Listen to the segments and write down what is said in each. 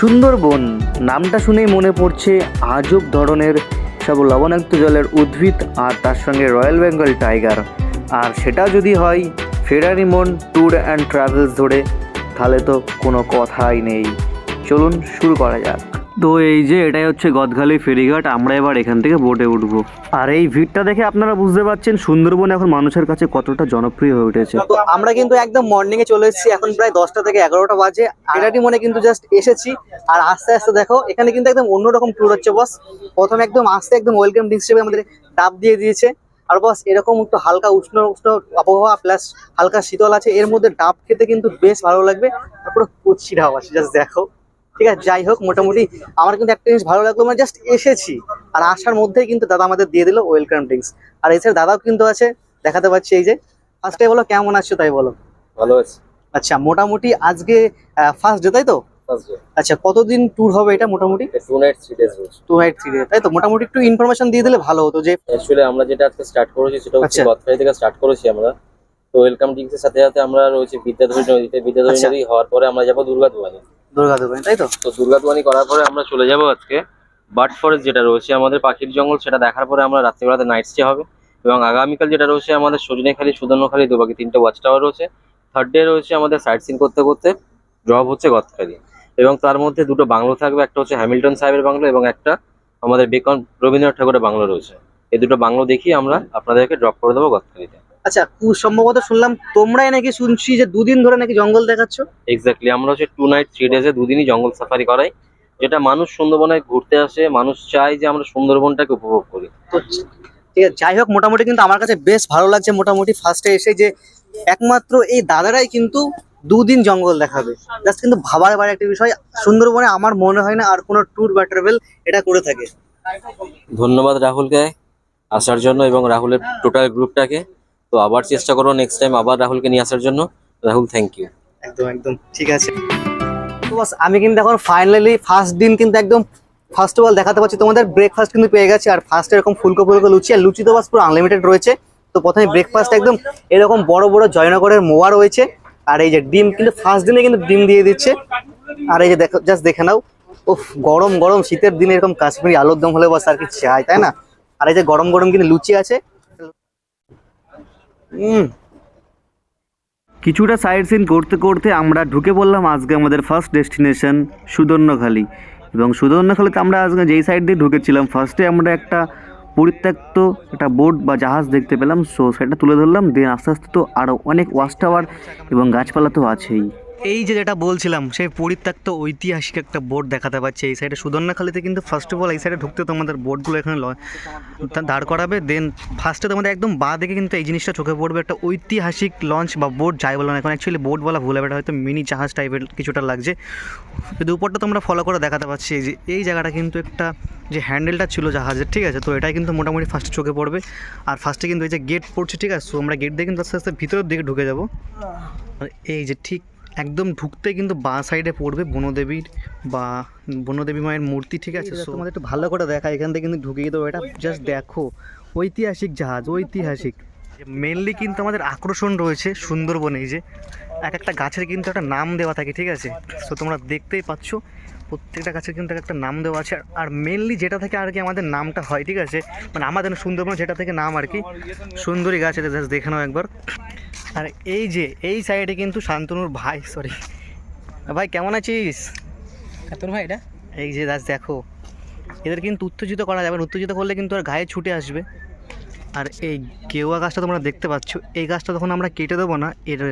সুন্দরবন। নামটা শুনেই মনে পড়ছে আজব ধরনের সব লবণাক্ত জলের উদ্ভিদ আর তার সঙ্গে রয়্যাল বেঙ্গল টাইগার। আর সেটা যদি হয় ফেরারিমন ট্যুর অ্যান্ড ট্রাভেলস ধরে, তাহলে তো কোনো কথাই নেই। চলুন শুরু করা যাক। তো এই যে এটাই হচ্ছে গদখালি ফেরিঘাট আমরা এবার এখান থেকে বোটে উঠবো। আর এই ভিড়টা দেখে আপনারা বুঝতে পারছেন সুন্দরবন এখন মানুষের কাছে কতটা জনপ্রিয় হয়ে উঠেছে। তো আমরা কিন্তু একদম মর্নিং এ চলে এসেছি এখন প্রায় দশটা থেকে এগারোটা বাজে। এটাটি মনে কিন্তু জাস্ট এসেছি। আর আস্তে আস্তে দেখো এখানে কিন্তু একদম অন্যরকম ট্যুর হচ্ছে বস প্রথম একদম আস্তে একদম ওয়েলকাম ডিশ হিসেবে আমাদের ডাব দিয়ে দিয়েছে। আর বস এরকম একটু হালকা উষ্ণ উষ্ণ আবহাওয়া প্লাস হালকা শীতল আছে এর মধ্যে ডাব খেতে কিন্তু বেশ ভালো লাগবে। তারপরে কচি ডাব আছে জাস্ট দেখো। ঠিক আছে যাই হোক মোটামুটি আমার কিন্তু একটা জিনিস ভালো লাগল মানে জাস্ট এসেছি। আর আসার মধ্যেই কিন্তু দাদা আমাদের দিয়ে দিল ওয়েলকাম ড্রিঙ্কস আর এছাড়া দাদাও কিন্তু আছে দেখাতে পাচ্ছি এই যে। ফার্স্টে বলো কেমন আছো তাই বলো? ভালো আছে। আচ্ছা মোটামুটি আজকে ফার্স্ট ডে তাই তো? আচ্ছা কতদিন ট্যুর হবে এটা মোটামুটি? Two night three days two night three day তাই তো? মোটামুটি একটু ইনফরমেশন দিয়ে দিলে ভালো হতো যে অ্যাকচুয়ালি আমরা যেটা আজকে স্টার্ট করেছি সেটা হচ্ছে আচ্ছা। থেকে স্টার্ট করেছি আমরা। তো ওয়েলকাম ড্রিঙ্কস এর সাথে সাথে আমরা রয়েছে বিদ্যাধরী নদীতে। বিদ্যাধরী আচ্ছা। নদী হওয়ার পরে আমরা যাব দুর্গা তাই তো? তো করার পরে আমরা চলে যাব আজকে বার্ড ফরেস্ট যেটা রয়েছে, আমাদের পাখির জঙ্গল, সেটা দেখার পরে আমরা রাত্রিবেলাতে নাইট স্টে হবে। এবং আগামীকাল যেটা রয়েছে, আমাদের সজনেখালি, সুদর্ণখালি দুবাকি তিনটে ওয়াচ টাওয়ার রয়েছে। থার্ড ডে রয়েছে আমাদের সাইট সিন করতে করতে ড্রপ হচ্ছে গদখালি। এবং তার মধ্যে দুটো বাংলো থাকবে, একটা হচ্ছে হ্যামিল্টন সাহেবের বাংলো এবং একটা আমাদের বেকন রবীন্দ্রনাথ ঠাকুরের বাংলো রয়েছে। এই দুটো বাংলো দেখিয়ে আমরা আপনাদেরকে ড্রপ করে দেবো গদখালিতে। আচ্ছা সম্ভবত শুনলাম তোমরাই নাকি শুনছি যে দুদিন ধরে নাকি জঙ্গল দেখাচ্ছ? এক্স্যাক্টলি আমরা হচ্ছে টু নাইট থ্রি ডেজে দুদিনই জঙ্গল সাফারি করাই যেটা মানুষ সুন্দরবনে ঘুরতে আসে মানুষ চায় যে আমরা সুন্দরবনটাকে উপভোগ করি। তো ঠিক আছে যাই হোক মোটামুটি কিন্তু আমার কাছে বেশ ভালো লাগছে মোটামুটি ফার্স্টে এসে যে একমাত্র এই দাদারাই কিন্তু দুদিন জঙ্গল দেখাবে। জাস্ট কিন্তু ভাবার বাইরে একটা বিষয় সুন্দরবনে আমার মনে হয় না আর কোনো ট্যুর বা ট্রাভেল এটা করে থাকে। ধন্যবাদ রাহুলকে আসার জন্য এবং রাহুলের টোটাল গ্রুপটাকে তো আবার চেষ্টা করো নেক্সট টাইম আবার রাহুলকে নিয়ে আসার জন্য। রাহুল থ্যাংক ইউ একদম একদম ঠিক আছে। তো বাস আমি কিন্তু এখন ফাইনালি ফার্স্ট দিন কিন্তু একদম ফার্স্ট অফ অল দেখাতে পাচ্ছি তোমাদের ব্রেকফাস্ট কিন্তু পেয়ে গেছে। আর ফার্স্ট এরকম ফুলকো ফুলকো লুচি আর লুচি তো বাস পুরো আনলিমিটেড রয়েছে। তো প্রথমে ব্রেকফাস্ট একদম এরকম বড় বড় জয়নগরের মোয়া রয়েছে। আর এই যে ডিম কিন্তু ফার্স্ট দিনে কিন্তু ডিম দিয়ে দিচ্ছে। আর এই যে দেখো জাস্ট দেখে নাও। উফ গরম গরম শীতের দিনে এরকম কাশ্মীরি আলুর দম হলে বাস আর কি চাই তাই না? আর এই যে গরম গরম কিন্তু লুচি আছে। কিছুটা সাইড সিন করতে করতে আমরা ঢুকে পড়লাম আজকে আমাদের ফার্স্ট ডেস্টিনেশন সুদর্ণখালি। এবং সুদর্ণখালিতে আমরা আজকে যেই সাইড দিয়ে ঢুকেছিলাম ফার্স্টে আমরা একটা পরিত্যক্ত একটা বোট বা জাহাজ দেখতে পেলাম। সো সেটা তুলে ধরলাম। দেন আস্তে আস্তে তো আরও অনেক ওয়াচ টাওয়ার এবং গাছপালা তো আছেই। এই যে যেটা বলছিলাম সেই পরিত্যক্ত ঐতিহাসিক একটা বোর্ড দেখাতে পাচ্ছে। এই সাইডে সুদর্ণখালিতে কিন্তু ফার্স্ট অফ অল এই সাইডে ঢুকতে তোমাদের বোর্ডগুলো এখানে দাঁড় করাবে। দেন ফার্স্টে তোমাদের একদম বা দিকে কিন্তু এই জিনিসটা চোখে পড়বে। একটা ঐতিহাসিক লঞ্চ বা বোট যাই বলো না এখন অ্যাকচুয়ালি বোট বলা ভুল এটা হয়তো মিনি জাহাজ টাইপের কিছুটা লাগছে। যদি উপরটা তোমরা ফলো করে দেখাতে পাচ্ছি। এই যে এই জায়গাটা কিন্তু একটা যে হ্যান্ডেলটা ছিল জাহাজের ঠিক আছে? তো এটাই কিন্তু মোটামুটি ফার্স্টে চোখে পড়বে। আর ফার্স্টে কিন্তু এই যে গেট পড়ছে ঠিক আছে? তো আমরা গেট দিয়ে কিন্তু আস্তে আস্তে ভিতরের দিকে ঢুকে যাব। আর এই যে ঠিক একদম ঢুকতে কিন্তু বাঁ সাইডে পড়বে বনদেবীর বা বনদেবী মায়ের মূর্তি ঠিক আছে? তোমাদের একটু ভালো করে দেখা এখান থেকে কিন্তু ঢুকে গিয়ে দেবো এটা জাস্ট দেখো। ঐতিহাসিক জাহাজ ঐতিহাসিক। মেনলি কিন্তু আমাদের আকর্ষণ রয়েছে সুন্দরবনে যে। এক একটা গাছের কিন্তু একটা নাম দেওয়া থাকে ঠিক আছে? সো তোমরা দেখতেই পাচ্ছ। প্রত্যেকটা গাছের কিন্তু একটা নাম দেওয়া আছে। আর- মেনলি যেটা থেকে আর কি আমাদের নামটা হয় ঠিক আছে? মানে আমাদের সুন্দরবন যেটা থেকে নাম আর কি সুন্দরী গাছ এটা জাস্ট দেখে নাও একবার। আর এই যে এই সাইডে কিন্তু শান্তনুর ভাই সরি ভাই কেমন আছিস? তোর ভাই এটা? এই যে দাস দেখো। এদের কিন্তু উত্তেজিত করা যাবে উত্তেজিত করলে কিন্তু আর গায়ে ছুটে আসবে। আর এই গেওয়া গাছটা তোমরা দেখতে পাচ্ছ, এই গাছটা তখন আমরা কেটে দেবো না, এর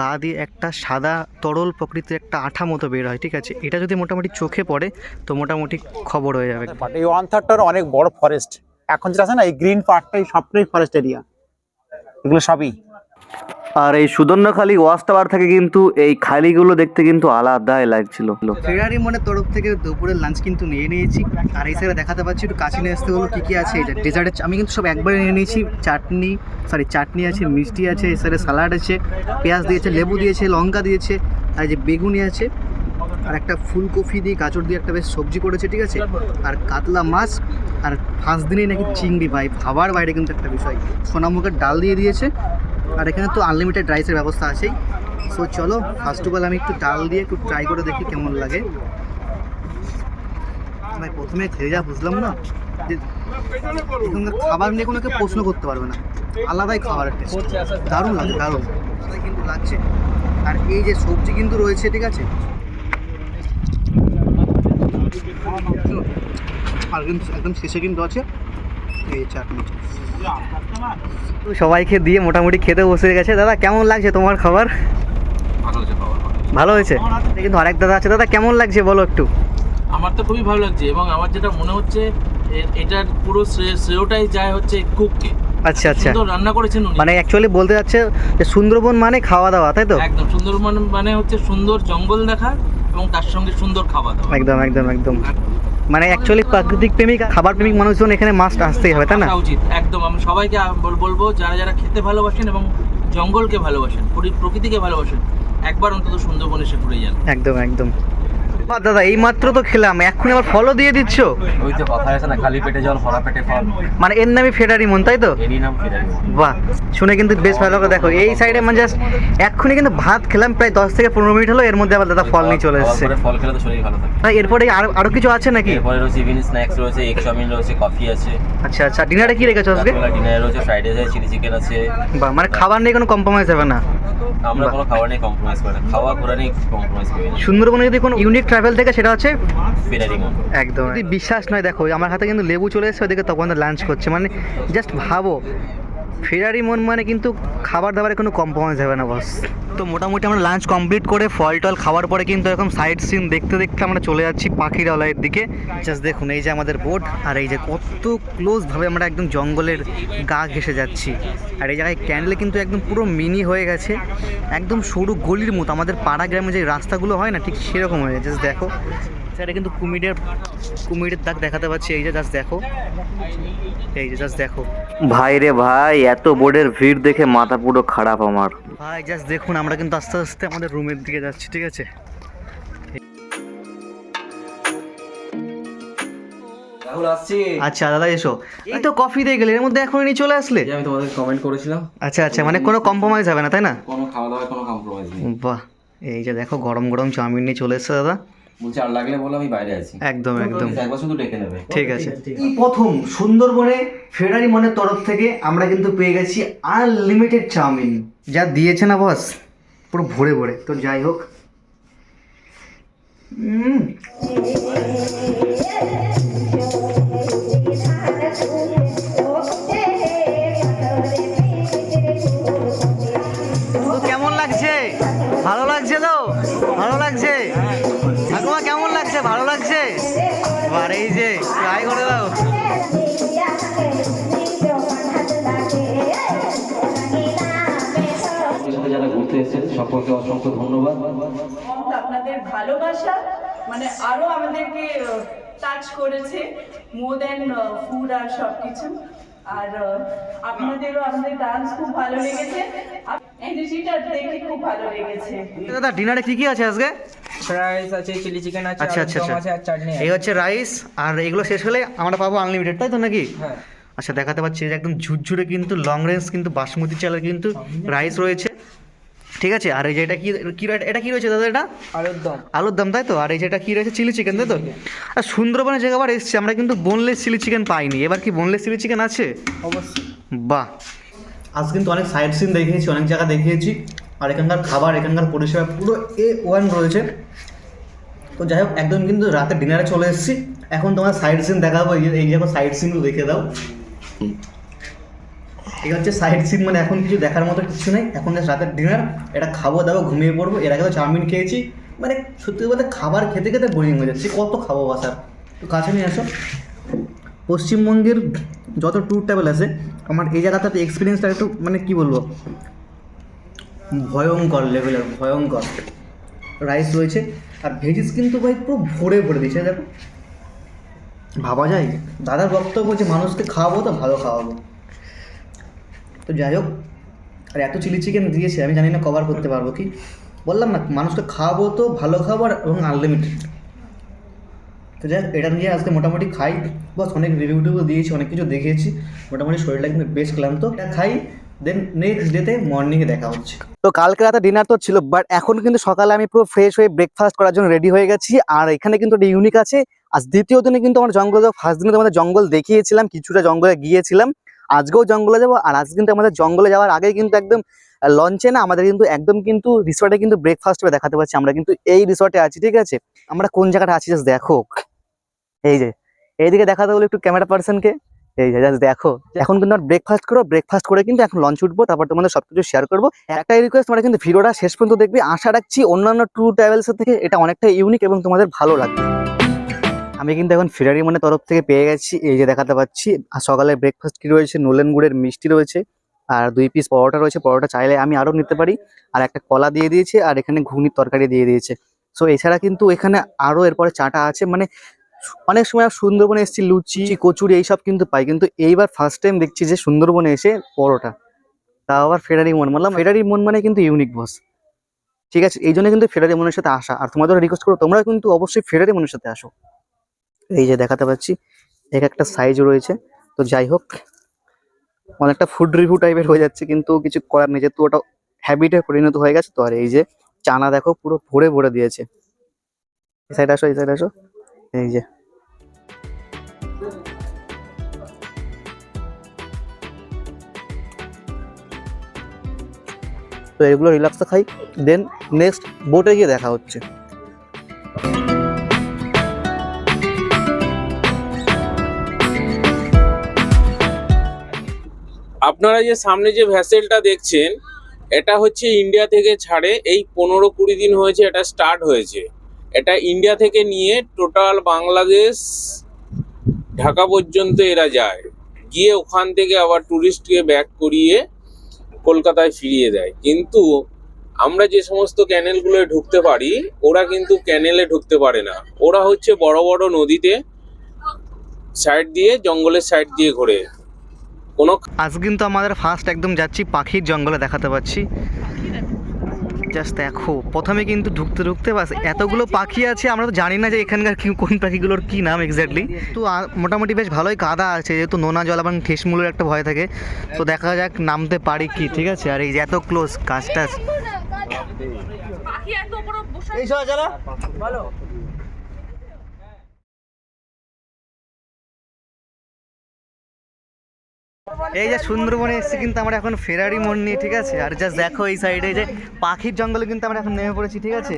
গা দিয়ে একটা সাদা তরল প্রকৃতির একটা আঠা মতো বের হয়, ঠিক আছে? এটা যদি মোটামুটি চোখে পড়ে, তো মোটামুটি খবর হয়ে যাবে। এই ওয়ান থার্ডটার অনেক বড় ফরেস্ট এখন যেটা আছে না, এই গ্রিন পার্টটাই সবটাই ফরেস্ট এরিয়া এগুলো সবই। আর এই সুদর্ণখালি ওয়াচ টাওয়ার থেকে কিন্তু এই খালিগুলো দেখতে কিন্তু আলাদাই লাগছিল। ফেরারি মনের তরফ থেকে দুপুরের লাঞ্চ কিন্তু নিয়ে নিয়েছি। আর এই সাইডে দেখাতে পাচ্ছি একটু কাছে নিয়ে আসতে হলো কী কী আছে? এটা ডেজার্টের আমি কিন্তু সব একবারে নিয়ে নিয়েছি। চাটনি সরি চাটনি আছে, মিষ্টি আছে সাইডে স্যালাড আছে, পেঁয়াজ দিয়েছে, লেবু দিয়েছে, লঙ্কা দিয়েছে, আর যে বেগুনি আছে, আর একটা ফুলকপি দিয়ে, গাজর দিয়ে একটা বেশ সবজি করেছে, ঠিক আছে? আর কাতলা মাছ, আর পাঁচ দিনেই নাকি চিংড়ি, ভাই খাবার বাইরে কিন্তু একটা বিষয়। সোনামুখের ডাল দিয়ে দিয়েছে আর এখানে তো আনলিমিটেড রাইসের ব্যবস্থা আছেই। সো চলো ফার্স্ট অফ অল আমি একটু ডাল দিয়ে একটু ট্রাই করে দেখি কেমন লাগে। ভাই, প্রথমে খেয়ে যা, বুঝলাম না? যে খাবার নিয়ে কোনো কেউ প্রশ্ন করতে পারবে না। আলাদাই টেস্ট দারুণ লাগে, দারুণ। কিন্তু লাগছে। আর এই যে সবজি কিন্তু রয়েছে, ঠিক আছে? আর কিন্তু একদম শেষে কিন্তু আছে। এই চাটনি। সবাইকে দিয়ে মোটামুটি খেতে বসে গেছে। দাদা কেমন লাগছে তোমার খাবার? ভালো হয়েছে কিন্তু আরেক দাদা আছে। দাদা কেমন লাগছে বলো একটু? আমার তো খুবই ভালো লাগছে এবং আমার যেটা মনে হচ্ছে এটার পুরো শ্রেয়- শ্রেয়টাই যায় হচ্ছে কুককে। আচ্ছা আচ্ছা। রান্না করেছেন মানে অ্যাকচুয়ালি বলতে যাচ্ছে যে সুন্দরবন মানে খাওয়া দাওয়া তাই তো? একদম সুন্দরবন মানে হচ্ছে সুন্দর জঙ্গল দেখা এবং তার সঙ্গে সুন্দর খাওয়া দাওয়া। একদম একদম। একদম। মানে অ্যাকচুয়ালি প্রাকৃতিক প্রেমিক খাবার প্রেমিক মানুষজন এখানে মাস্ট আসতেই হবে তাই না? উচিত একদম। আমি সবাইকে বলব যারা যারা খেতে ভালোবাসেন এবং জঙ্গলকে ভালোবাসেন পরি- প্রকৃতিকে ভালোবাসেন একবার অন্তত সুন্দরবন এসে ঘুরে যান। একদম একদম। বাহ, দাদা এই মাত্র তো খেলাম এক্ষুনি আবার ফলও দিয়ে দিচ্ছ? ওই তো কথা আছে না খালি পেটে জল ভরা পেটে ফল। মানে এর নামই ফেডারি মন তাই তো? এরই নাম বাহ শুনে কিন্তু বেশ ভালো করে দেখো এই সাইডে মানে জাস্ট এক্ষুনি কিন্তু ভাত খেলাম প্রায় দশ থেকে পনেরো মিনিট হলো এর মধ্যে আবার দাদা ফল নিয়ে চলে এসেছে। ফল খেলে তো শরীর ভালো থাকে। এরপরে আরও আরও কিছু আছে নাকি? এরপরে রয়েছে ইভিনিং স্ন্যাক্স রয়েছে এগ চাউমিন রয়েছে কফি আছে। আচ্ছা আচ্ছা ডিনারে কি রেখেছো আজকে? ডিনার রয়েছে ফ্রাইড রাইস চিলি চিকেন আছে। বাহ মানে খাবার নিয়ে কোনো কম্প্রোমাইজ হবে না। আমরা কোনো খাবার নিয়ে কম্প্রোমাইজ করি না। খাওয়া ঘোরা নিয়ে কম্প্রোমাইজ করি না। সুন্দরবনে যদি কোনো ইউনিক ট্রাভেল থেকে সেটা হচ্ছে ফেরারি একদম। যদি বিশ্বাস নয় দেখো আমার হাতে কিন্তু লেবু চলে এসেছে ওদিকে তখন লাঞ্চ করছে। মানে জাস্ট ভাবো ফেরারি মন মানে কিন্তু খাবার দাবারে কোনো কম্প্রোমাইজ হবে না বস তো মোটামুটি আমরা লাঞ্চ কমপ্লিট করে ফল টল খাওয়ার পরে কিন্তু এরকম সাইড সিন দেখতে দেখতে আমরা চলে যাচ্ছি পাখিরালয়ের দিকে। জাস্ট দেখুন এই যে আমাদের বোট আর এই যে কত ক্লোজভাবে আমরা একদম জঙ্গলের গা ঘেসে যাচ্ছি। আর এই জায়গায় ক্যান্ডেলে কিন্তু একদম পুরো মিনি হয়ে গেছে। একদম সরু গলির মতো। আমাদের পাড়া গ্রামে যে রাস্তাগুলো হয় না ঠিক সেরকম হয়ে গেছে। Just দেখো স্যার কিন্তু কুমিরের কুমিরের দাগ দেখাতে পাচ্ছি। এই যে জাস্ট দেখো। এই যে জাস্ট দেখো। ভাই রে ভাই এত বোর্ডের ভিড় দেখে মাথা পুরো খারাপ আমার। ভাই জাস্ট দেখুন আমরা কিন্তু আস্তে আস্তে আমাদের রুমের দিকে যাচ্ছি ঠিক আছে? আচ্ছা দাদা এসো। এই তো কফি দিয়ে গেলে এর মধ্যে এখন নিয়ে চলে আসলে? আমি তোমাদের কমেন্ট করেছিলাম। আচ্ছা আচ্ছা মানে কোনো কম্প্রোমাইজ হবে না তাই না? কোনো খাওয়া দাওয়ায় কোনো কম্প্রোমাইজ নেই। বাহ এই যে দেখো গরম গরম চাউমিন নিয়ে চলে এসছে দাদা। বলছি আর লাগলে বলো আমি বাইরে আছি। একদম একদম। একবার শুধু ডেকে নেবে। ঠিক আছে। এই প্রথম সুন্দরবনে ফেরারি মনের তরফ থেকে আমরা কিন্তু পেয়ে গেছি আনলিমিটেড চাউমিন। যা দিয়েছে না বস পুরো ভরে ভরে। তো যাই হোক। উম, সকলকে অসংখ্য ধন্যবাদ। আপনাদের ভালোবাসা মানে আরও আমাদেরকে টাচ করেছে মোর দেন ফুড আর সব কিছু আর আপনাদেরও আমাদের ডান্স খুব ভালো লেগেছে। এনার্জিটা দেখে খুব ভালো লেগেছে। দাদা ডিনারে কি কি আছে আজকে? রাইস আছে চিলি চিকেন আছে আচ্ছা আচ্ছা আচ্ছা আছে আর চাটনি এই হচ্ছে রাইস আর এগুলো শেষ হলে আমরা পাবো আনলিমিটেড তাই তো নাকি? হ্যাঁ। আচ্ছা দেখাতে পাচ্ছি একদম ঝুরঝুরে কিন্তু লং রেঞ্জ কিন্তু বাসমতি চালের কিন্তু রাইস রয়েছে। ঠিক আছে? আর এই যে এটা কি কি এটা কি রয়েছে দাদা এটা? আলুর দম। আলুর দাম তাই তো? আর এই যেটা কি রয়েছে? চিলি চিকেন তাই তো? আর সুন্দরবনে যে আবার এসছি আমরা কিন্তু বোনলেস চিলি চিকেন পাইনি। এবার কি বোনলেস চিলি চিকেন আছে? অবশ্যই। বাহ। আজ কিন্তু অনেক সাইড সিন দেখিয়েছি অনেক জায়গা দেখিয়েছি আর এখানকার খাবার এখানকার পরিষেবা পুরো এ ওয়ান রয়েছে। তো যাই হোক একদম কিন্তু রাতে ডিনারে চলে এসেছি। এখন তোমার সাইড সিন দেখাবো এই যে এই যে সাইড সিনগুলো দেখে দাও। এই হচ্ছে সাইড সিন মানে এখন কিছু দেখার মতো কিছু নেই। এখন রাতের ডিনার এটা খাব দাবো, ঘুমিয়ে পড়ব। এর আগে তো চাউমিন খেয়েছি। মানে সত্যি বলতে খাবার খেতে খেতে বোরিং হয়ে যাচ্ছে। কত খাব বাসার তো কাছে নিয়ে আসো। পশ্চিমবঙ্গের যত ট্যুর ট্রাভেল আছে, আমার এই জায়গাটাতে এক্সপিরিয়েন্সটা একটু মানে কি বলব? ভয়ঙ্কর লেভেলের ভয়ঙ্কর। রাইস রয়েছে। আর ভেজিস কিন্তু ভাই পুরো ভরে ভরে দিচ্ছে, দেখো। ভাবা যায়? দাদার বক্তব্য যে মানুষকে খাওয়াবো তো ভালো খাওয়াবো। তো যাই হোক, আর এত চিলি চিকেন দিয়েছে, আমি জানি না কভার করতে পারব কি। বললাম না, মানুষকে খাওয়াবো তো, ভালো খাবার এবং আনলিমিটেড তো যাই এটা নিয়ে আজকে মোটামুটি খাই। বাস, অনেক রিভিউ টিভিউ দিয়েছি, অনেক কিছু দেখিয়েছি মোটামুটি শরীরটা কিন্তু বেশ ক্লান্ত। এটা খাই দেন নেক্সট ডেতে মর্নিংয়ে দেখা হচ্ছে। তো কালকে রাতে ডিনার তো ছিল বাট এখন কিন্তু সকালে আমি পুরো ফ্রেশ হয়ে ব্রেকফাস্ট করার জন্য রেডি হয়ে গেছি। আর এখানে কিন্তু একটা ইউনিক আছে। আজ দ্বিতীয় দিনে কিন্তু আমার জঙ্গল ফার্স্ট দিনে তোমাদের জঙ্গল দেখিয়েছিলাম, কিছুটা জঙ্গলে গিয়েছিলাম। আজকেও জঙ্গলে যাব, আর আজ কিন্তু আমাদের জঙ্গলে যাওয়ার আগে কিন্তু একদম লঞ্চে না আমাদের কিন্তু একদম কিন্তু রিসর্টে কিন্তু ব্রেকফাস্ট দেখাতে পাচ্ছি। আমরা কিন্তু এই রিসর্টে আছি, ঠিক আছে? আমরা কোন জায়গাটা আছি জাস্ট দেখো। এই যে, এইদিকে দেখাতে বলে একটু ক্যামেরা পার্সনকে এই যে জাস্ট দেখো। এখন কিন্তু আমরা ব্রেকফাস্ট করব ব্রেকফাস্ট করে কিন্তু এখন লঞ্চ উঠবো, তারপর তোমাদের সবকিছু শেয়ার করব। একটাই রিকোয়েস্ট তোমরা কিন্তু ভিডিওটা শেষ পর্যন্ত দেখবে। আশা রাখছি অন্যান্য ট্যুর ট্রাভেলস থেকে এটা অনেকটা ইউনিক এবং তোমাদের ভালো লাগবে। আমি কিন্তু এখন ফেরারি মনে তরফ থেকে পেয়ে গেছি। এই যে দেখাতে পাচ্ছি, আর সকালে ব্রেকফাস্ট কি রয়েছে? নোলেন গুড়ের মিষ্টি রয়েছে, আর দুই পিস পরোটা রয়েছে। পরোটা চাইলে আমি আরও নিতে পারি। আর একটা কলা দিয়ে দিয়েছে, আর এখানে ঘুগনির তরকারি দিয়ে দিয়েছে। সো এছাড়া কিন্তু এখানে আরও এরপরে চাটা আছে। মানে অনেক সময় সুন্দরবনে এসেছি, লুচি, কচুরি এইসব কিন্তু পাই। কিন্তু এইবার ফার্স্ট টাইম দেখছি যে সুন্দরবনে এসে পরোটা। তাও আবার ফেরারি মন বললাম ফেরারি মন মানে কিন্তু ইউনিক বস ঠিক আছে? এই জন্য কিন্তু ফেরারি মনের সাথে আসা। আর তোমাদের রিকোয়েস্ট করো তোমরা কিন্তু অবশ্যই ফেরারি মনের সাথে আসো। এই যে দেখাতে পাচ্ছি, এক একটা সাইজ রয়েছে। তো যাই হোক, অনেকটা ফুড রিভিউ টাইপের হয়ে যাচ্ছে, কিন্তু কিছু করার নেই। যেহেতু ওটা হ্যাবিটে পরিণত হয়ে গেছে, তো আর এই যে চানা দেখো, পুরো ভরে ভরে দিয়েছে। এই সাইড আসো, এই সাইড আসো। এই যে। তো এগুলো রিল্যাক্সে খাই দেন নেক্সট বোটে গিয়ে দেখা হচ্ছে। আপনারা যে সামনে যে ভ্যাসেলটা দেখছেন, এটা হচ্ছে ইন্ডিয়া থেকে ছাড়ে, এই পনেরো কুড়ি দিন হয়েছে এটা স্টার্ট হয়েছে। এটা ইন্ডিয়া থেকে নিয়ে টোটাল বাংলাদেশ, ঢাকা পর্যন্ত এরা যায়। গিয়ে ওখান থেকে আবার ট্যুরিস্টকে ব্যাক করিয়ে কলকাতায় ফিরিয়ে দেয়। কিন্তু আমরা যে সমস্ত ক্যানেলগুলোয় ঢুকতে পারি, ওরা কিন্তু ক্যানেলে ঢুকতে পারে না। ওরা হচ্ছে বড় বড় নদীতে সাইড দিয়ে, জঙ্গলের সাইড দিয়ে ঘোরে। কোনো আজ কিন্তু আমাদের ফার্স্ট একদম যাচ্ছি পাখির জঙ্গলে দেখাতে পাচ্ছি। জাস্ট দেখো প্রথমে কিন্তু ঢুকতে ঢুকতে বাস এতগুলো পাখি আছে আমরা তো জানি না যে এখানকার কি কোন পাখিগুলোর কি নাম এক্স্যাক্টলি তো মোটামুটি বেশ ভালোই কাদা আছে যেহেতু নোনা জল এবং ঠেসমূলের একটা ভয় থাকে। তো দেখা যাক নামতে পারি কি ঠিক আছে? আর এই যে এত ক্লোজ কাজটা এই যে সুন্দরবনে এসেছি কিন্তু আমরা এখন ফেরারি মোড় নিয়ে ঠিক আছে? আর জাস্ট দেখো এই সাইডে যে পাখির জঙ্গলে কিন্তু আমরা এখন নেমে পড়েছি ঠিক আছে?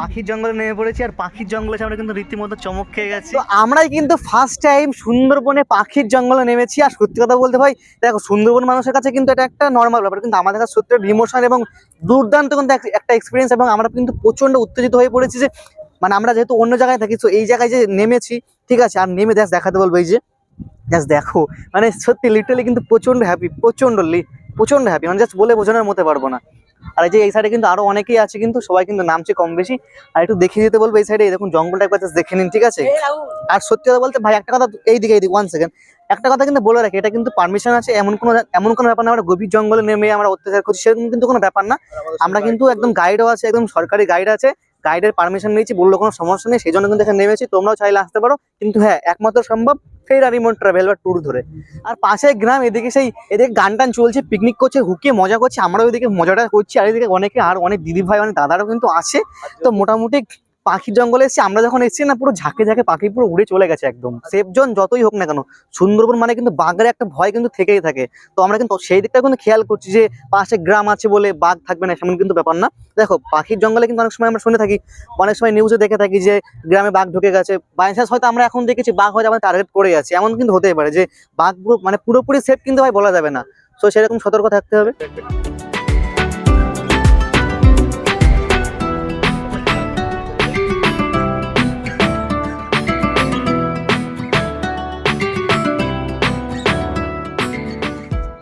পাখির জঙ্গলে নেমে পড়েছি। আর পাখির জঙ্গলে আমরা কিন্তু রীতিমতো চমক খেয়ে গেছি। তো আমরাই কিন্তু ফার্স্ট টাইম সুন্দরবনে পাখির জঙ্গলে নেমেছি। আর সত্যি কথা বলতে ভাই দেখো সুন্দরবন মানুষের কাছে কিন্তু এটা একটা নর্মাল ব্যাপার। কিন্তু আমাদের কাছে সত্যি ইমোশনাল এবং দুর্দান্ত কিন্তু একটা এক্সপিরিয়েন্স এবং আমরা কিন্তু প্রচণ্ড উত্তেজিত হয়ে পড়েছি যে মানে আমরা যেহেতু অন্য জায়গায় থাকি তো এই জায়গায় যে নেমেছি ঠিক আছে? আর নেমে দেখ দেখাতে বলব এই যে। জাস্ট দেখো। মানে সত্যি লিটারালি কিন্তু প্রচণ্ড হ্যাপি প্রচণ্ড লি প্রচণ্ড হ্যাপি মানে জাস্ট বলে বোঝানোর মতে পারব না। আর এই যে এই সাইডে কিন্তু আরও অনেকেই আছে কিন্তু সবাই কিন্তু নামছে কম বেশি। আর একটু দেখিয়ে দিতে বলব এই সাইডে দেখুন জঙ্গলটা একবার দেখে নিন ঠিক আছে? আর সত্যি কথা বলতে ভাই একটা কথা এই দিকে এই দিকে ওয়ান সেকেন্ড একটা কথা কিন্তু বলে রাখি এটা কিন্তু পারমিশন আছে এমন কোনো এমন কোনো ব্যাপার না আমরা গভীর জঙ্গলে নেমে আমরা অত্যাচার করছি সেরকম কিন্তু কোনো ব্যাপার না। আমরা কিন্তু একদম গাইডও আছে একদম সরকারি গাইড আছে। গাইডের পারমিশন নিয়েছি, বলল কোনো সমস্যা নেই, সেই জন্য কিন্তু এখানে নেমেছি, তোমরাও চাইলে আসতে পারো। কিন্তু হ্যাঁ একমাত্র সম্ভব ফেরারি মোড ট্রাভেল বা ট্যুর ধরে। আর পাশে গ্রাম, এদিকে সেই, এদিকে গান টান চলছে পিকনিক করছে, হুকিয়ে মজা করছে, আমরাও এদিকে মজাটা করছি, আর এদিকে অনেকে, আর অনেক দিদি ভাই অনেক দাদারাও কিন্তু আসে তো মোটামুটি পাখির জঙ্গলে এসেছি আমরা যখন এসেছি না, পুরো ঝাঁকে ঝাঁকে পাখি পুরো উড়ে চলে গেছে একদম। সেফ জোন যতই হোক না কেন, সুন্দরবন মানে কিন্তু বাঘের একটা ভয় কিন্তু থেকেই থাকে। তো আমরা কিন্তু সেই দিকটা কিন্তু খেয়াল করছি যে, পাশে গ্রাম আছে বলে বাঘ থাকবে না, সেমন কিন্তু ব্যাপার না। দেখো, পাখির জঙ্গলে কিন্তু অনেক সময় আমরা শুনে থাকি, অনেক সময় নিউজে দেখে থাকি যে, গ্রামে বাঘ ঢুকে গেছে। বাই চান্স হয়তো আমরা এখন দেখেছি বাঘ হয়তো আমাদের টার্গেট করে আছে। এমন কিন্তু হতেই পারে যে, বাঘ মানে পুরোপুরি সেফ কিন্তু ভাই বলা যাবে না। তো সেরকম সতর্ক থাকতে হবে।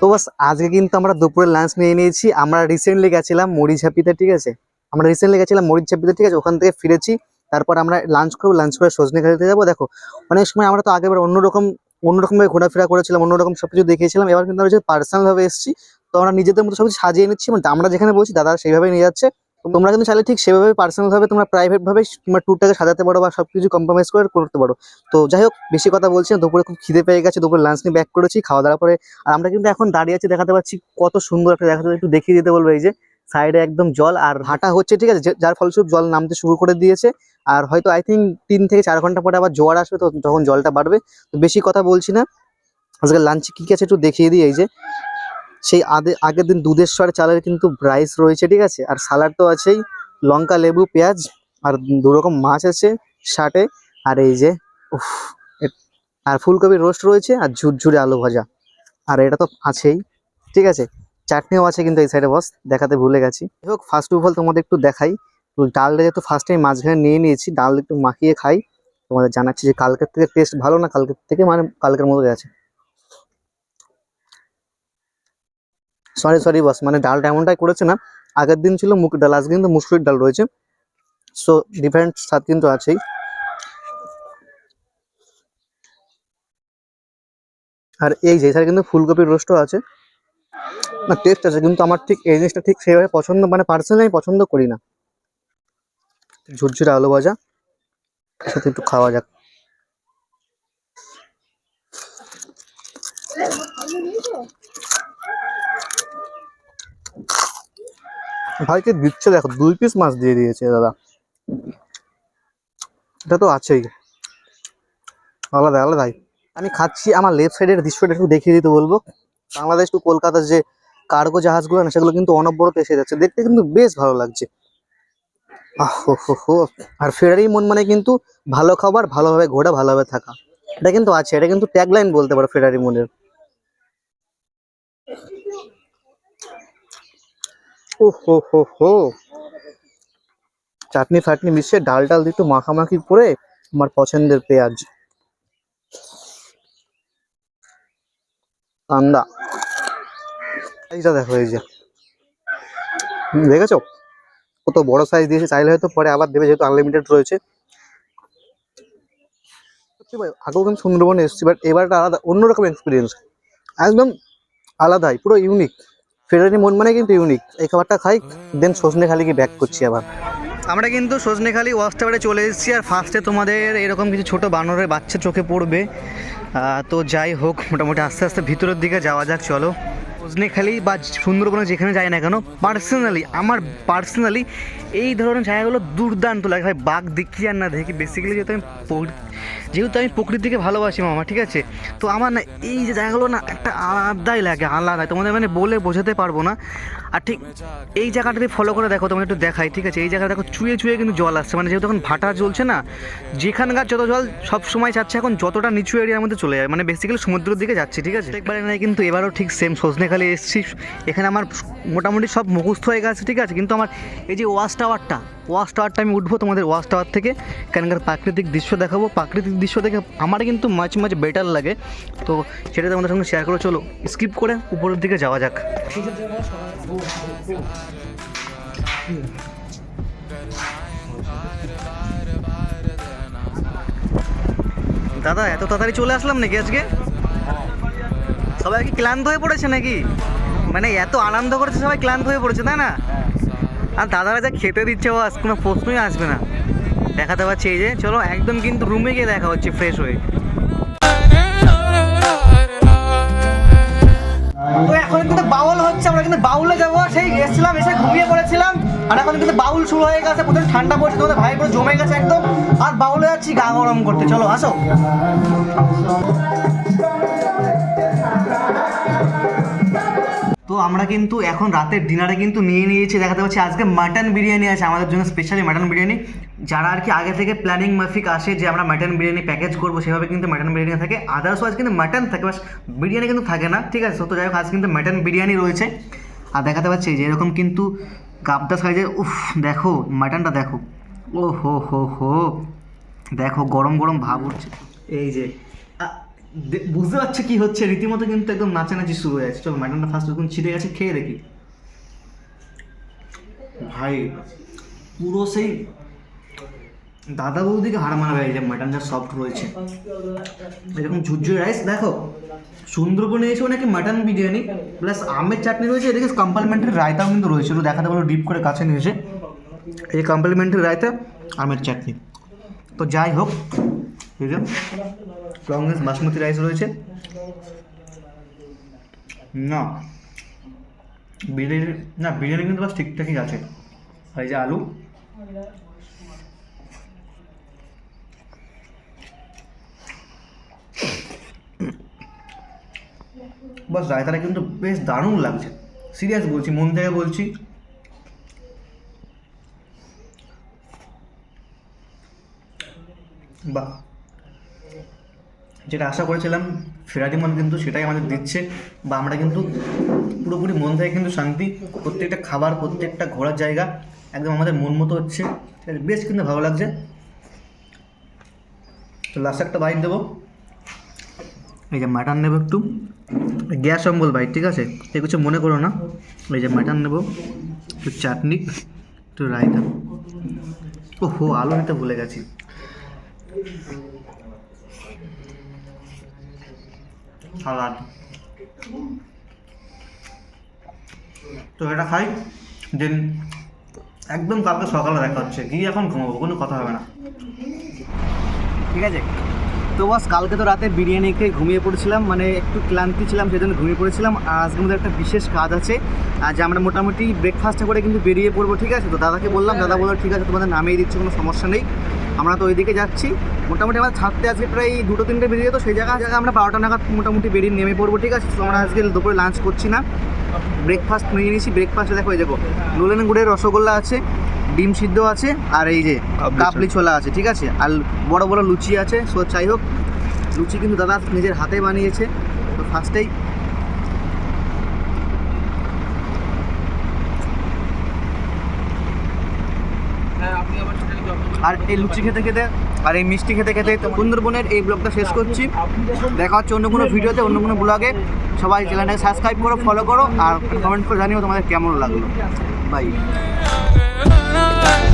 তো বাস, আজকে কিন্তু আমরা দুপুরে লাঞ্চ নিয়ে নিয়েছি। আমরা রিসেন্টলি গেছিলাম মরিঝাপিতে ঠিক আছে? আমরা রিসেন্টলি গেছিলাম মরিঝাপিতে ঠিক আছে? ওখান থেকে ফিরেছি। তারপর আমরা লাঞ্চ করব লাঞ্চ করে সজনে খেতে যাব। দেখো, অনেক সময় আমরা তো আগেবার অন্যরকম, অন্যরকমভাবে ঘোরাফেরা করেছিলাম, অন্যরকম সবকিছু দেখিয়েছিলাম এবার কিন্তু আমরা পার্সোনাল ভাবে এসেছি। তো আমরা নিজেদের মতো সবকিছু সাজিয়ে নিচ্ছি মানে আমরা যেখানে বলছি দাদা সেইভাবে নিয়ে যাচ্ছে। তোমরা কিন্তু চাইলে ঠিক সেভাবে পার্সোনাল ভাবে তোমরা প্রাইভেট ভাবে তোমার ট্যুরটাকে সাজাতে পারো বা সবকিছু কম্প্রোমাইজ করে করতে পারো। তো যাই হোক, বেশি কথা বলছি না, দুপুরে খুব খিদে পেয়ে গেছে, দুপুরে লাঞ্চ নিয়ে ব্যাক করেছি, খাওয়া দাওয়ার পরে আর আমরা কিন্তু এখন দাঁড়িয়ে আছি, দেখাতে পাচ্ছি কত সুন্দর একটা দেখাতে একটু দেখিয়ে দিতে বলব এই যে সাইডে একদম জল আর হাঁটা হচ্ছে, ঠিক আছে? যার ফলস্বরূপ জল নামতে শুরু করে দিয়েছে। আর হয়তো আই থিঙ্ক তিন থেকে চার ঘণ্টা পরে আবার জোয়ার আসবে, তো তখন জলটা বাড়বে। তো বেশি কথা বলছি না। আজকে লাঞ্চে কি কি আছে একটু দেখিয়ে দিই, এই যে। সেই আদে আগের দিন দুধেশ্বর চালের কিন্তু রাইস রয়েছে, ঠিক আছে? আর সালাড তো আছেই, লঙ্কা, লেবু, পেঁয়াজ, আর দু রকম মাছ আছে শাটে আর এই যে, উফ আর ফুলকপির রোস্ট রয়েছে, আর ঝুরঝুরে আলু ভাজা। আর এটা তো আছেই, ঠিক আছে? চাটনিও আছে কিন্তু এই সাইডে বস, দেখাতে ভুলে গেছি। যাই হোক ফার্স্ট অফ অল তোমাদের একটু দেখাই। ডালটা যেহেতু ফার্স্ট টাইম মাঝখানে নিয়ে নিয়েছি, ডাল একটু মাখিয়ে খাই। তোমাদের জানাচ্ছি যে কালকের থেকে টেস্ট ভালো না, কালকের থেকে মানে কালকের মতো গেছে সরি সরি বস মানে ডালটা এমনটাই করেছে না, আগের দিন ছিল মুগ ডাল, আজকে কিন্তু মুসুরির ডাল রয়েছে। সো ডিফারেন্ট স্বাদ কিন্তু আছেই। আর এই যে, এছাড়া কিন্তু ফুলকপির রোস্টও আছে। না টেস্ট আছে, কিন্তু আমার ঠিক এই জিনিসটা ঠিক সেইভাবে পছন্দ মানে পার্সোনালি আমি পছন্দ করি না। ঝুরঝুরে আলু ভাজা সাথে একটু খাওয়া যাক। ভাইকে দিচ্ছে দেখো, দুই পিস মাছ দিয়ে দিয়েছে দাদা। এটা তো আছেই। আলাদা আলাদাই আমি খাচ্ছি আমার লেফট সাইডের দৃশ্যটা একটু দেখিয়ে দিতে বলব। বাংলাদেশ টু কলকাতার যে কার্গো জাহাজগুলো না, সেগুলো কিন্তু অনবরত এসে যাচ্ছে। দেখতে কিন্তু বেশ ভালো লাগছে। আর ফেরারি মন মানে কিন্তু ভালো খাবার, ভালোভাবে ঘোরা, ভালোভাবে থাকা। এটা কিন্তু আছে, এটা কিন্তু ট্যাগলাইন বলতে পারো ফেরারি মনের। হো হো হো চাটনি ফাটনি মিশিয়ে ডাল ডাল দিয়ে একটু মাখামাখি করে আমার পছন্দের পেঁয়াজ। কান্দা এইটা দেখো এই যে। দেখেছ? কত বড় সাইজ দিয়েছে, চাইলে হয়তো পরে আবার দেবে যেহেতু আনলিমিটেড রয়েছে। আগেও কিন্তু সুন্দরবনে এসেছি বাট এবারটা আলাদা, অন্যরকম এক্সপিরিয়েন্স একদম আলাদাই, পুরো ইউনিক ফেরারি মন মানে কিন্তু ইউনিক এই খাবারটা খাই দেন সজনে খালি কি ব্যাক করছি আবার। আমরা কিন্তু সজনেখালি ওয়াশ টাওয়ারে চলে এসেছি, আর ফার্স্টে তোমাদের এরকম কিছু ছোট বানরের বাচ্চা চোখে পড়বে। তো যাই হোক, মোটামুটি আস্তে আস্তে ভিতরের দিকে যাওয়া যাক, চলো। সজনেখালি বা সুন্দরবনে যেখানে যাই না কেন পার্সোনালি আমার পার্সোনালি এই ধরনের জায়গাগুলো দুর্দান্ত লাগে। ভাই, বাঘ দেখি আর না দেখি বেসিক্যালি যেহেতু আমি যেহেতু আমি প্রকৃতিকে ভালোবাসি মামা, ঠিক আছে? তো আমার না এই যে জায়গাগুলো না একটা আলাদাই লাগে, আলাদা। তোমাদের মানে বলে বোঝাতে পারব না। আর ঠিক এই জায়গাটাতে ফলো করে দেখো, তোমাকে একটু দেখাই, ঠিক আছে? এই জায়গাটা দেখো, চুয়ে চুয়ে কিন্তু জল আসছে। মানে যেহেতু এখন ভাটা চলছে না, যেখানকার যত জল সব সময় যাচ্ছে, এখন যতটা নিচু এরিয়ার মধ্যে চলে যায়। মানে বেসিক্যালি সমুদ্রের দিকে যাচ্ছে, ঠিক আছে? একবারে নয় কিন্তু এবারও ঠিক সেম সজনেখালি এসেছি। এখানে আমার মোটামুটি সব মুখস্থ হয়ে গেছে, ঠিক আছে? কিন্তু আমার এই যে ওয়াশ টাওয়ারটা ওয়াশ টাওয়ারটা আমি উঠবো তোমাদের ওয়াশ টাওয়ার থেকে এখানকার প্রাকৃতিক দৃশ্য দেখাবো। প্রাকৃতিক দৃশ্য দেখে আমার কিন্তু মাঝে মাঝে বেটার লাগে। তো সেটা তোমাদের সঙ্গে শেয়ার করে চলো স্কিপ করে উপরের দিকে যাওয়া যাক। দাদা, এত তাড়াতাড়ি চলে আসলাম নাকি আজকে? সবাই কি ক্লান্ত হয়ে পড়েছে নাকি? মানে এত আনন্দ করেছে সবাই ক্লান্ত হয়ে পড়েছে, তাই না? আর দাদারা যা খেতে দিচ্ছে ও আজ কোনো প্রশ্নই আসবে না। দেখাতে পারছি এই যে, চলো একদম কিন্তু রুমে গিয়ে দেখা হচ্ছে ফ্রেশ হয়ে। তো এখন কিন্তু বাউল হচ্ছে, আমরা কিন্তু বাউলে যাব, সেই এসেছিলাম এসে ঘুমিয়ে পড়েছিলাম, আর এখন কিন্তু বাউল শুরু হয়ে গেছে, প্রচুর ঠান্ডা পড়ছে, তোমাদের ভাই পুরো জমে গেছে একদম, আর বাউলে যাচ্ছি গা গরম করতে, চলো আসো। আমরা কিন্তু এখন রাতের ডিনারে কিন্তু নিয়ে নিয়েছি। দেখাতে পাচ্ছি আজকে মাটন বিরিয়ানি আছে, আমাদের জন্য স্পেশালি মাটন বিরিয়ানি। যারা আর কি আগে থেকে প্ল্যানিং মাফিক আসে যে আমরা মাটন বিরিয়ানি প্যাকেজ করব, সেভাবে কিন্তু মাটন বিরিয়ানি থাকে। আদার্স ওয়াইজ কিন্তু মাটন থাকে, বাস বিরিয়ানি কিন্তু থাকে না, ঠিক আছে? তো যাই হোক আজ কিন্তু মাটন বিরিয়ানি রয়েছে। আর দেখাতে পাচ্ছি যে এরকম কিন্তু গাবদা সাইজের উফ, দেখো মাটনটা দেখো। ও হো হো হো। দেখো, গরম গরম ভাব উঠছে। এই যে বুঝতে পারছ কি হচ্ছে? রীতিমতো কিন্তু একদম নাচানাচি শুরু হয়ে যাচ্ছে। চলো ম্যাডামটা ফার্স্ট যখন ছিটে গেছে, খেয়ে দেখি। ভাই, পুরো সেই দাদা বৌদিকে হার মারা এই যে মাটনটা সফট রয়েছে। এরকম ঝুরঝুরে রাইস দেখো, সুন্দরবনে এসেও নাকি মাটন বিরিয়ানি প্লাস আমের চাটনি রয়েছে, এদিকে কম্পার্টমেন্টের রায়তাও কিন্তু রয়েছে। একটু দেখাতে পারো ডিপ করে কাছে নিয়েছে এই কমপ্লিমেন্টারি রায়তা, আমের চাটনি। তো যাই হোক যে লংগেস বাসমতি রাইস রয়েছে। না বিরিয়ানি না, বিরিয়ানি কিন্তু বাস ঠিকঠাকই আছে। আর এই যে আলু। বাস রায়তাটা কিন্তু বেশ দারুণ লাগছে। সিরিয়াস বলছি, মন থেকে বলছি। বাহ। যেটা আশা করেছিলাম ফেরারি মন কিন্তু সেটাই আমাদের দিচ্ছে বা আমরা কিন্তু পুরোপুরি মন থেকে কিন্তু শান্তি, প্রত্যেকটা খাবার, প্রত্যেকটা ঘোরার জায়গা একদম আমাদের মন মতো হচ্ছে। বেশ কিন্তু ভালো লাগছে। তো লাস্ট একটা বাইট দেবো। এই যে মাটন নেব একটু। গ্যাস অম্বল বাইট ঠিক আছে? এ কিছু মনে করো না। এই যে মাটন নেব, একটু চাটনি, একটু রায়তা। ও হো আলু নিতে ভুলে গেছি। সালাদ। তো এটা খাই, দেন একদম কালকে সকালে দেখা হচ্ছে, গিয়ে এখন ঘুমাবো, কোনো কথা হবে না। ঠিক আছে? তো বাস, কালকে তো রাতে বিরিয়ানি খেয়ে ঘুমিয়ে পড়েছিলাম মানে একটু ক্লান্তি ছিলাম, সেজন্য ঘুমিয়ে পড়েছিলাম। আর আজকের মধ্যে একটা বিশেষ কাজ আছে। আর যে আমরা মোটামুটি ব্রেকফাস্টটা করে কিন্তু বেরিয়ে পড়ব, ঠিক আছে? তো দাদাকে বললাম, দাদা বলল, ঠিক আছে, তোমাদের নামিয়ে দিচ্ছে, কোনো সমস্যা নেই। আমরা তো ওইদিকে যাচ্ছি। মোটামুটি আমরা ছাড়তে আজকে প্রায় দুটো, তিনটে বেরিয়ে তো সেই জায়গা জায়গায় আমরা বারোটা নাগাদ মোটামুটি বেরিয়ে নেমে পড়ব, ঠিক আছে? তো আমরা আজকে দুপুরে লাঞ্চ করছি না। ব্রেকফাস্ট নিয়ে নিয়েছি ব্রেকফাস্টে দেখো এই দেখো নোলেন গুড়ের রসগোল্লা আছে। ডিম সিদ্ধ আছে আর এই যে কাবলি ছোলা আছে ঠিক আছে? আর বড় বড় লুচি আছে সো যাই হোক লুচি কিন্তু দাদা নিজের হাতে বানিয়েছে তো ফার্স্টেই হ্যাঁ আর এই লুচি খেতে খেতে আর এই মিষ্টি খেতে খেতে সুন্দরবনের এই ব্লগটা শেষ করছি। দেখা হচ্ছে অন্য কোনো ভিডিওতে অন্য কোনো ব্লগে। সবাই চ্যানেলটাকে সাবস্ক্রাইব করো ফলো করো আর কমেন্ট করে জানিও তোমাদের কেমন লাগল। Bye heart.